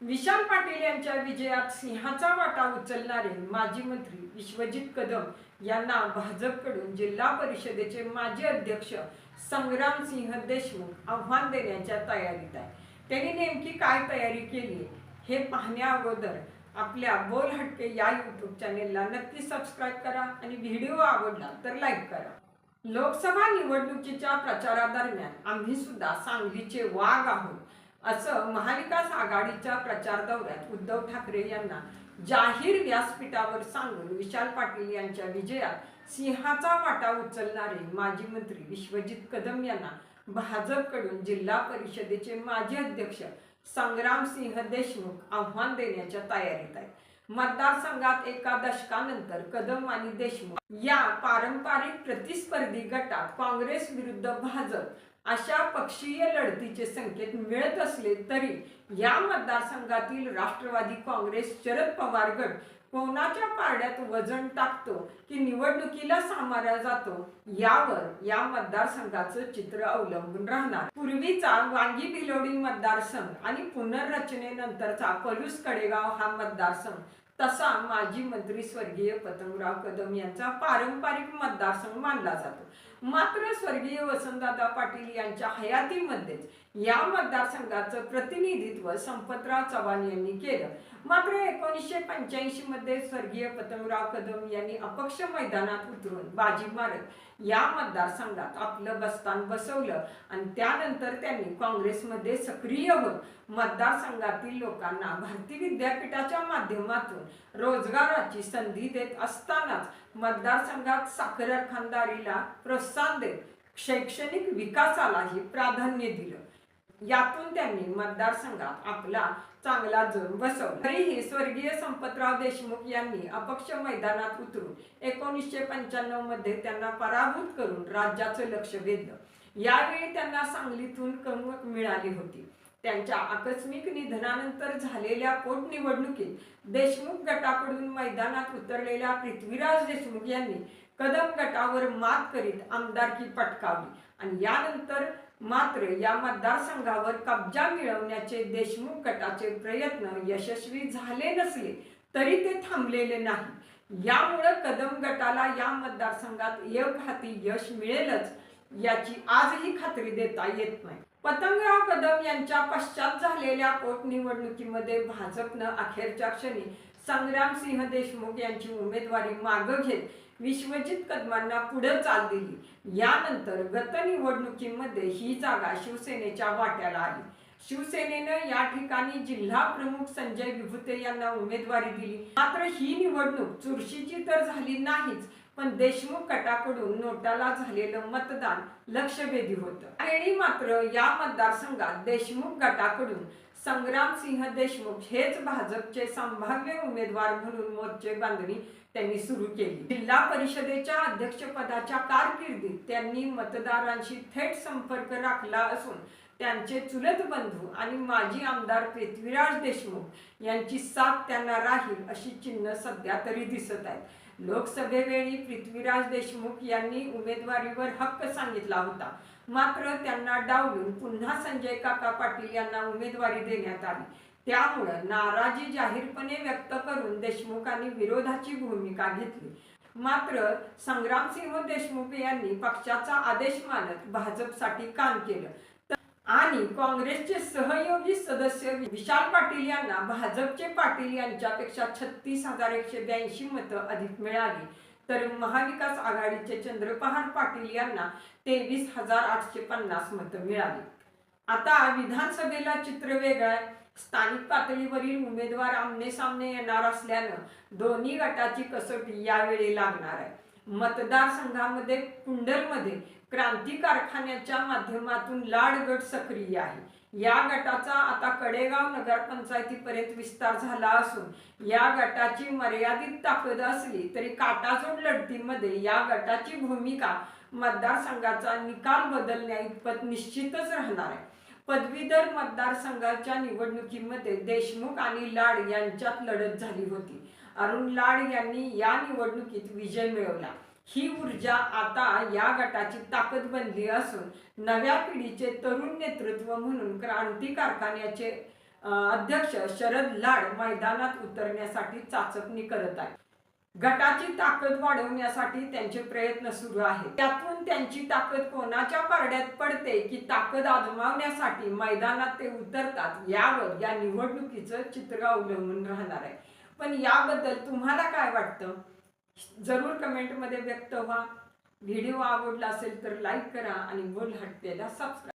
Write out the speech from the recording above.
विशाल पाटील यांच्या विजयात सिंहाचा वाटा उचलणारे माजी मंत्री विश्वजित कदम यांना भाजपकडून जिल्हा परिषदेचे माजी अध्यक्ष संग्राम सिंह देशमुख आव्हान देण्याच्या तयारीत आहे त्यांनी नेमकी काय तयारी केली हे पाहण्या अगोदर आपल्या बोल हटके या यूट्यूब चॅनेलला नक्की सबस्क्राईब करा आणि व्हिडिओ आवडला तर लाईक करा. लोकसभा निवडणुकीच्या प्रचारादरम्यान आम्ही सुद्धा सांगलीचे वाघ आहोत. असं महाविकास आघाडीच्या प्रचार दौऱ्यात उद्धव ठाकरे यांना जाहीर व्यासपीठावर सांगून विशाल पाटील यांच्या विजयात सिंहाचा वाटा उचलणारे माजी मंत्री विश्वजित कदम यांना भाजपकडून जिल्हा परिषदेचे माजी अध्यक्ष संग्राम सिंह देशमुख आव्हान देण्याच्या तयारीत आहे मतदारसंघात एका दशकानंतर कदम आणि देशमुख या पारंपरिक प्रतिस्पर्धी गटात काँग्रेस विरुद्ध भाजप अशा पक्षीय लढतीचे संकेत मिळत असले तरी या मतदारसंघातील राष्ट्रवादी काँग्रेस शरद पवार गट कोणाच्या पारड्यात वजन टाकतो की निवडणुकीला सामारा जातो यावर या मतदारसंघाचं चित्र अवलंबून राहणार. पूर्वीचा वांगी बिलोडी मतदारसंघ आणि पुनर्रचनेनंतरचा पलूस कडेगाव हा मतदारसंघ तसा माजी मंत्री स्वर्गीय पतंगराव कदम यांचा पारंपरिक मतदारसंघ मानला जातो. मात्र स्वर्गीय वसंतदादा पाटील यांच्या हयातीमध्येच या मतदारसंघाचं प्रतिनिधित्व संपतराव चव्हाण यांनी केलं. मात्र एकोणीसशे पंच्याऐंशी मध्ये स्वर्गीय पतंगराव कदम यांनी अपक्ष मैदानात उतरून बाजी मारत या मतदारसंघात आपलं बस्तान बसवलं आणि त्यानंतर त्यांनी काँग्रेसमध्ये सक्रिय होत मतदारसंघातील लोकांना भारती विद्यापीठाच्या माध्यमातून रोजगाराची संधी देत असतानाच मतदारसंघात साखर खानदारीला प्रोत्साहन देत शैक्षणिक विकासालाही प्राधान्य दिलं. यातून त्यांनी मतदारसंघात आपला चांगला जोर बसवला. तरीही स्वर्गीय संपतराव देशमुख यांनी अपक्ष मैदानात उतरून एकोणीसशे पंच्याण्णवमध्ये त्यांना पराभूत करून राज्याचं लक्ष वेधलं. यावेळी त्यांना सांगलीतून कमक मिळाली होती. त्यांच्या आकस्मिक निधनानंतर झालेल्या पोटनिवडणुकीत देशमुख गटाकडून मैदानात उतरलेल्या पृथ्वीराज देशमुख यांनी कदम गटावर मात करीत आमदारकी पटकावली आणि यानंतर मात्र या मतदारसंघावर कब्जा मिळवण्याचे देशमुख गटाचे प्रयत्न यशस्वी झाले नसले तरी ते थांबलेले नाही. यामुळं कदम गटाला या मतदारसंघात एक हाती यश मिळेलच याची आजही खात्री देता येत नाही. पतंगराव कदम यांच्या पश्चात झालेल्या पोटनिवडणुकीमध्ये भाजपनं अखेरच्या क्षणी संग्राम सिंह देशमुख यांची उमेदवारी मागं घेत विश्वजित कदमांना पुढे चाल दिली. यानंतर गत निवडणुकीमध्ये ही जागा शिवसेनेच्या वाट्याला आली. शिवसेनेनं या ठिकाणी जिल्हा प्रमुख संजय विभुते यांना उमेदवारी दिली. मात्र ही निवडणूक चुरशीची तर झाली नाहीच पण देशमुख गटाकडून नोटाला झालेलं मतदान लक्षवेधी होतं. आणि मात्र या मतदारसंघात देशमुख गटाकडून संग्राम सिंह देशमुख हेच भाजपचे संभाव्य उमेदवार म्हणून मोर्चे बांधणी त्यांनी सुरू केली. जिल्हा परिषदेच्या अध्यक्षपदाच्या कारकिर्दीत त्यांनी मतदारांशी थेट संपर्क राखला असून त्यांचे चुलत बंधू आणि माजी आमदार पृथ्वीराज देशमुख यांची साथ त्यांना राहील अशी चिन्ह सध्या तरी दिसत आहेत. लोकसभेवेळी पृथ्वीराज देशमुख यांनी उमेदवारीवर हक्क सांगितला होता. मात्र त्यांना डावलून पुन्हा संजय काका पाटील यांना उमेदवारी देण्यात आली. त्यामुळं नाराजी जाहीरपणे व्यक्त करून देशमुखांनी विरोधाची भूमिका घेतली. मात्र संग्रामसिंह देशमुख यांनी पक्षाचा आदेश मानत भाजपसाठी काम केलं. आणि काँग्रेसचे सहयोगी सदस्य विशाल पाटील यांना भाजपचे पाटील यांच्यापेक्षा छत्तीस हजार एकशे ब्याऐंशी मतं अधिक मिळाली. तर महाविकास आघाडीचे चंद्रपहार पाटील यांना तेवीस हजार आठशे पन्नास मतं मिळाली. आता विधानसभेला चित्र वेगळं आहे. स्थानिक पातळीवरील उमेदवार आमने सामने येणार असल्यानं दोन्ही गटाची कसोटी यावेळी लागणार आहे. मतदारसंघामध्ये कुंडलमध्ये क्रांती कारखान्याच्या माध्यमातून लाड गट सक्रिय आहे. या गटाचा आता कडेगाव नगरपंचायतीपर्यंत विस्तार झाला असून या गटाची मर्यादित ताकद असली तरी काटाजोड लढतीमध्ये या गटाची भूमिका मतदारसंघाचा निकाल बदलण्या इतपत निश्चितच राहणार आहे. पदवीधर मतदारसंघाच्या निवडणुकीमध्ये देशमुख आणि लाड यांच्यात लढत झाली होती. अरुण लाड यांनी या निवडणुकीत विजय मिळवला. ही ऊर्जा आता या गटाची ताकद बनली असून नव्या पिढीचे तरुण नेतृत्व म्हणून क्रांती कारखान्याचे अध्यक्ष शरद लाड मैदानात उतरण्यासाठी चाचपणी करत आहे गटाची ताकद वाढवण्यासाठी त्यांचे प्रयत्न सुरू आहेत. त्यातून त्यांची ताकद कोणाच्या पारड्यात पडते की ताकद आजमावण्यासाठी मैदानात ते उतरतात यावर या निवडणुकीचं चित्र अवलंबून राहणार आहे. पण याबद्दल तुम्हाला काय वाटतं? जरूर कमेंटमध्ये व्यक्त व्हा. व्हिडिओ आवडला असेल तर लाईक करा आणि बोल हटतेला सबस्क्राईब